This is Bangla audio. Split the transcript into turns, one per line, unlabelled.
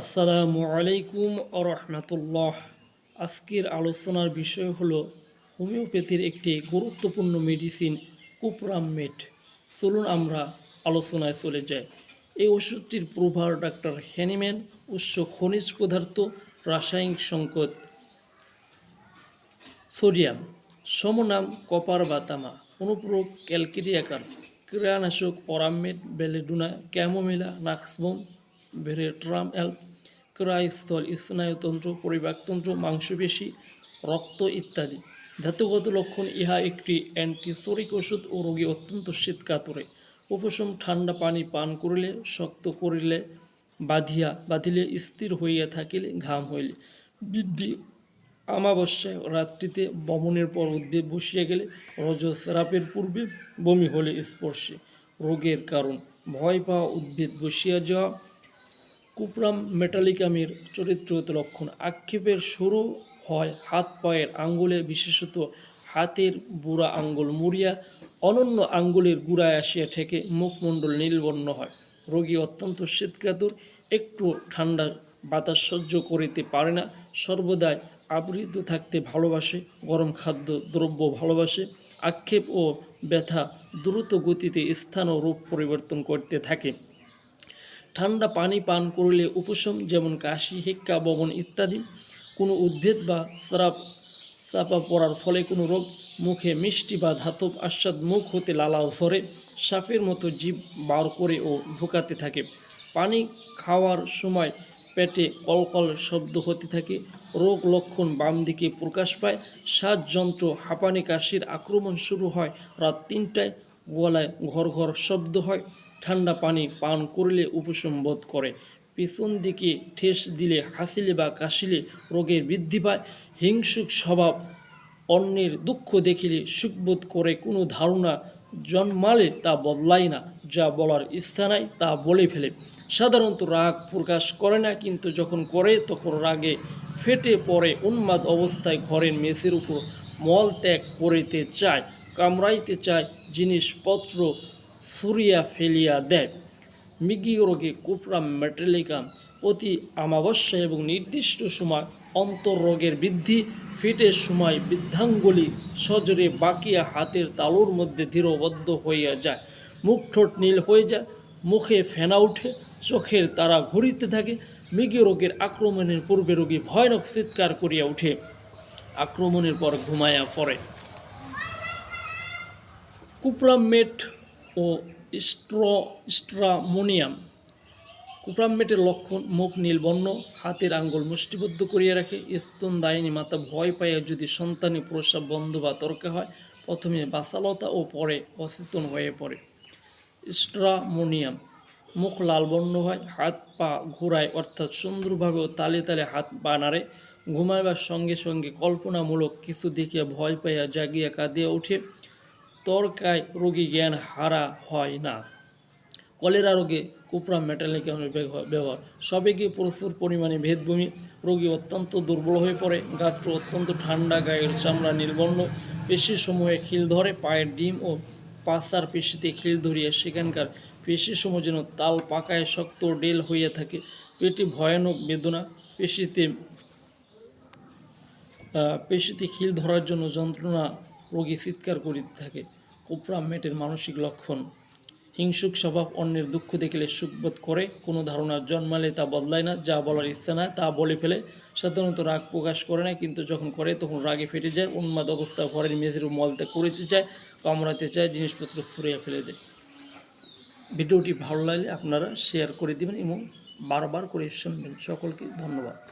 আসসালামু আলাইকুম রহমতুল্লাহ। আজকের আলোচনার বিষয় হলো হোমিওপ্যাথির একটি গুরুত্বপূর্ণ মেডিসিন কুপরামেট চলুন আমরা আলোচনায় চলে যাই। এই ওষুধটির প্রভার ডাক্তার হ্যানিম্যান উৎস খনিজ পদার্থ, রাসায়নিক সংকট সোডিয়াম, সমনাম কপার বা তামা ক্যালকেরিয়াকার ক্রিয়ানাশক অরামেট বেলেডুনা, ক্যামোমিলা নাক্সবম ভেরেট্রাম এল ক্রাইস্থল স্নায়ুতন্ত্র পরিবাকতন্ত্র মাংসপেশী, রক্ত ইত্যাদি। ধাতুগত লক্ষণ ইহা একটি অ্যান্টিসোরিক ওষুধ ও রোগী অত্যন্ত শীত কাতরে উপশম ঠান্ডা পানি পান করিলে, শক্ত করিলে, বাঁধিয়া, বাঁধিলে, স্থির হইয়া থাকিলে, ঘাম হইলে। বৃদ্ধি আমাবস্যায় রাত্রিতে বমনের পর উদ্ভিদ বসিয়া গেলে, রজস্রাপের পূর্বে বমি হলে স্পর্শে। রোগের কারণ, ভয় পাওয়া উদ্ভিদ বসিয়া যাওয়া কুপ্রাম মেটালিকামের চরিত্রগত লক্ষণ। আক্ষেপের শুরু হয় হাত পায়ের আঙ্গুলে, বিশেষত হাতের বুড়া আঙ্গুল। মুড়িয়া অনন্য আঙ্গুলের গুড়ায় আসিয়া ঠেকে মুখমণ্ডল নীলবর্ণ হয়। রোগী অত্যন্ত শীতকাতুর, একটু ঠান্ডা বাতাস সহ্য করিতে পারে না, সর্বদাই আবৃত থাকতে ভালোবাসে, গরম খাদ্য, দ্রব্য ভালোবাসে, আক্ষেপ ও ব্যথা দ্রুত গতিতে স্থান ও রূপ পরিবর্তন করতে থাকে। ঠান্ডা পানি পান করলে উপশম যেমন কাশি, হিক্কা, বমন ইত্যাদি। কোনো উদ্ভিদ বা স্রাব চাপা পড়ার ফলে কোনো রোগ মুখে মিষ্টি বা ধাতব আস্বাদ মুখ হতে লালাও সরে সাপের মতো জীব বার করে ও ঢোকাতে থাকে। পানি খাওয়ার সময় পেটে কলকল শব্দ হতে থাকে, রোগ লক্ষণ বাম দিকে প্রকাশ পায়। শ্বাসযন্ত্র হাঁপানি কাশির আক্রমণ শুরু হয়, রাত তিনটায় গলায় ঘর ঘর শব্দ হয়। ঠান্ডা পানি পান করলে উপশম বোধ করে। পিছন দিকে ঠেস দিলে হাসিলে বা কাশিলে রোগের বৃদ্ধি পায়। হিংসুক স্বভাব, অন্যের দুঃখ দেখিলে সুখবোধ করে কোনো ধারণা জন্মালে তা বদলায় না, যা বলার ইচ্ছা নাই তা বলে ফেলে। সাধারণত রাগ প্রকাশ করে না, কিন্তু যখন করে তখন রাগে ফেটে পড়ে, উন্মাদ অবস্থায় ঘরের মেসের উপর মল ত্যাগ করিতে চায়, কামড়াইতে চায়, জিনিসপত্র সুরিয়া ফেলিয়া দেয়। মিগি রোগে কুপরা মেটেলিকাম প্রতি আমাবস্যা এবং নির্দিষ্ট সময় অন্তররোগের বৃদ্ধি ফিটের সময় বৃদ্ধাঙ্গুলি সজরে বাকিয়া হাতের তালুর মধ্যে ধীরবদ্ধ হইয়া যায়। মুখ ঠোঁট নীল হয়ে যায়, মুখে ফেনা উঠে, চোখের তারা ঘুরিতে থাকে। মৃগী রোগের আক্রমণের পূর্বে রোগী ভয়ানক চিৎকার করিয়া উঠে। আক্রমণের পর ঘুমাইয়া পড়ে। কুপ্রামেট ও স্ট্র, স্ট্রামোনিয়াম। কুপ্রামেটের লক্ষণ মুখ নীলবর্ণ হাতের আঙ্গুল মুষ্টিবদ্ধ করিয়া রাখে, স্তন দায়নি মাতা ভয় পাইয়া যদি সন্তানী প্রসাব, বন্ধ বা তর্কে হয়, প্রথমে বাসালতা ও পরে অচেতন হয়ে পড়ে। স্ট্রামোনিয়াম, মুখ লাল বর্ণ হয়, হাত পা ঘোরায়, অর্থাৎ সুন্দরভাবে ও তালে তালে হাত পা নাড়ে ঘুমাইবার সঙ্গে সঙ্গে কল্পনামূলক কিছু দেখিয়া ভয় পাইয়া জাগিয়া কাঁদিয়া ওঠে তর্কায় রোগী জ্ঞান হারা হয় না। কলেরা রোগে কুপরা মেটালিকামের ব্যবহার? সবেগে প্রচুর পরিমাণে ভেদভূমি। রোগী অত্যন্ত দুর্বল হয়ে পড়ে। গাত্র অত্যন্ত ঠান্ডা, গায়ের চামড়া নির্বর্ণ পেশিসমূহে খিল ধরে, পায়ের ডিম ও পাশার পেশিতে খিল ধরিয়া সেখানকার পেশিসমূহ যেন তাল পাকায় শক্ত ডেল হইয়া থাকে। পেটে ভয়ানক বেদনা। পেশিতে পেশিতে খিল ধরার জন্য যন্ত্রণা রোগী চিৎকার করিতে থাকে। কোপরা মেটের মানসিক লক্ষণ। হিংসুক স্বভাব অন্যের দুঃখ দেখিলে সুখবোধ করে। কোনো ধারণা জন্মালে তা বদলায় না। যা বলার ইচ্ছা না তা বলে ফেলে। সাধারণত রাগ প্রকাশ করে না, কিন্তু যখন করে, তখন রাগে ফেটে যায়, উন্মাদ অবস্থা ঘরের মেঝের মলত্যাগ করিতে চায়, কামড়াতে চায়, জিনিসপত্র ছড়িয়ে ফেলে দেয়। ভিডিওটি ভালো লাগলে আপনারা শেয়ার করে দিবেন এবং বারবার করে শুনবেন। সকলকে ধন্যবাদ।